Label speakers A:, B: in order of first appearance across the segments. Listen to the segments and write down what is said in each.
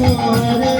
A: Hare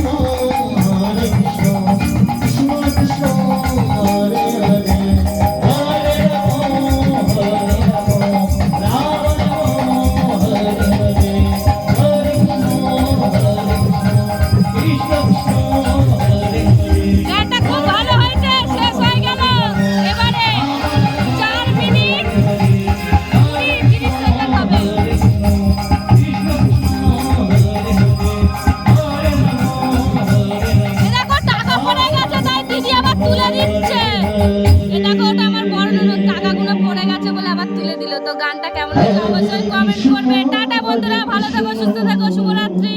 B: গানটা কেমন হয়েছে অবশ্যই কমেন্ট করবে। টাটা বন্ধুরা, ভালো থাকো, সুস্থ থাকো, শুভরাত্রি।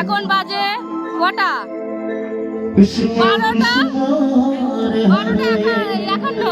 B: এখন বাজে কটা? বারোটা? বারোটা এখন একান্ন।